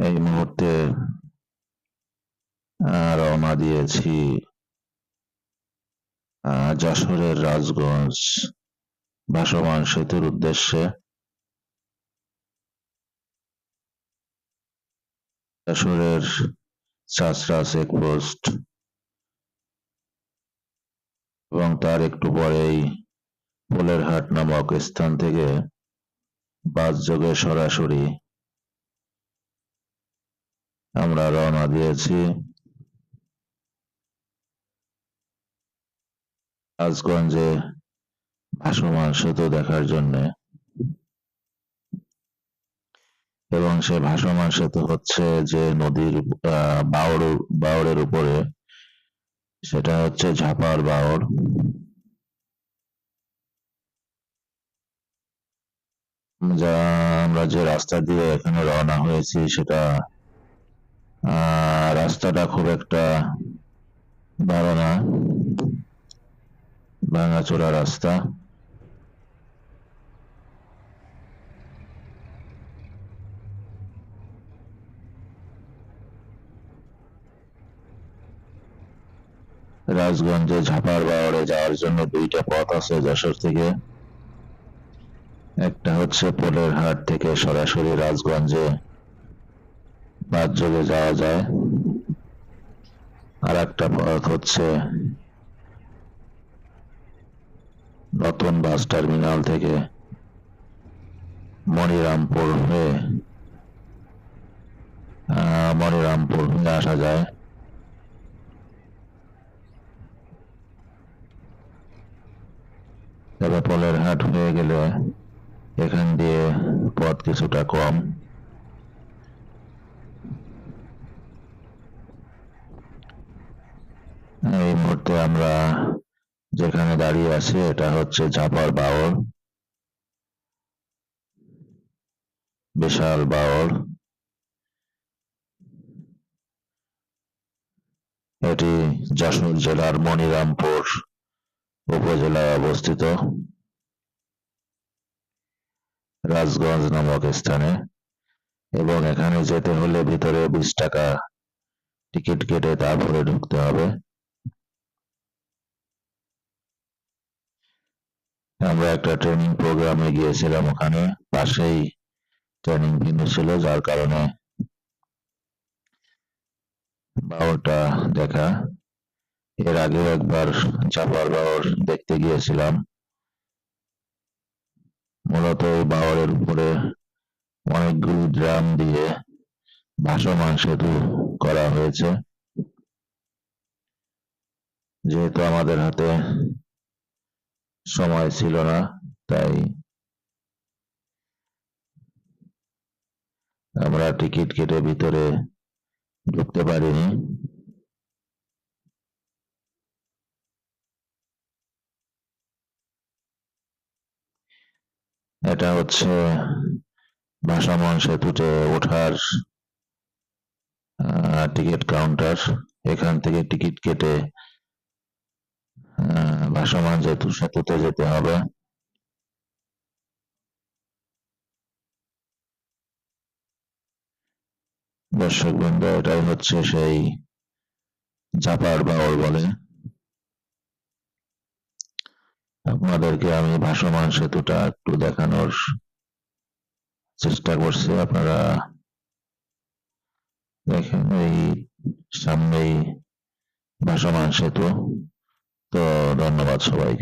এই মুহূর্তে রওনা দিয়েছি যশোরের রাজগঞ্জ ভাসমান সেতুর উদ্দেশ্যে। যশোরের চাষরা চেকপোস্ট এবং তার একটু পরেই পোলেরহাট নামক স্থান থেকে বাস যোগে সরাসরি আমরা রওনা দিয়েছি। রাজগঞ্জে ভাসমান সেতু দেখার জন্য। এবং সে ভাসমান সেতু হচ্ছে যে নদীর বাওড় বাওড়ের উপরে। সেটা হচ্ছে ঝাপার বাওড় যা আমরা যে রাস্তা দিয়ে এখানে রওনা হয়েছি সেটা রাস্তাটা খুব একটা ভালো না। ভাঙাচোরা রাস্তা। রাজগঞ্জে ঝাপার বাওড়ে যাওয়ার জন্য দুইটা পথ আছে যশোর থেকে। একটা হচ্ছে পোলের হাট থেকে সরাসরি রাজগঞ্জে বাস যোগে যাওয়া যায়। আর একটা পথ হচ্ছে নতুন বাস টার্মিনাল থেকে মনিরামপুর হয়ে আহ, মনিরামপুর হয়ে আসা যায়। তবে পলের হাট হয়ে গেলে এখান দিয়ে পথ কিছুটা কম এই মুহূর্তে আমরা যেখানে দাঁড়িয়ে আছি, এটা হচ্ছে ঝাপার বাওর বিশাল বাওর এটি যশোর জেলার মনিরামপুর উপজেলায় অবস্থিত। রাজগঞ্জ নামক স্থানে। এবং এখানে যেতে হলে ভিতরে বিশ টাকা টিকিট কেটে তারপরে ঢুকতে হবে। আমরা একটা ট্রেনিং প্রোগ্রামে গিয়েছিলাম ওখানে, পাশেই ট্রেনিং ভেন্যু ছিল, যার কারণে বাওরটা দেখা। এর আগেও একবার চাপার বাওর দেখতে গিয়েছিলাম। মূলত এই বাওরের উপরে অনেকগুলি ড্রাম দিয়ে ভাসমান সেতু করা হয়েছে। যেহেতু আমাদের হাতে সময় ছিল না, তাই আমরা টিকিট কেটে ভিতরে ঢুকতে পারিনি। এটা হচ্ছে ভাসমান সেতুতে ওঠার টিকিট কাউন্টার এখান থেকে টিকিট কেটে ভাসমান সেতু সেতুতে যেতে হবে। দর্শক বৃন্দ এটাই হচ্ছে সেই ঝাপার বাওর বলে। আপনাদেরকে আমি ভাসমান সেতুটা একটু দেখানোর চেষ্টা করছি। আপনারা দেখেন এই সামনেই ভাসমান সেতু। তো ধন্যবাদ সবাইকে।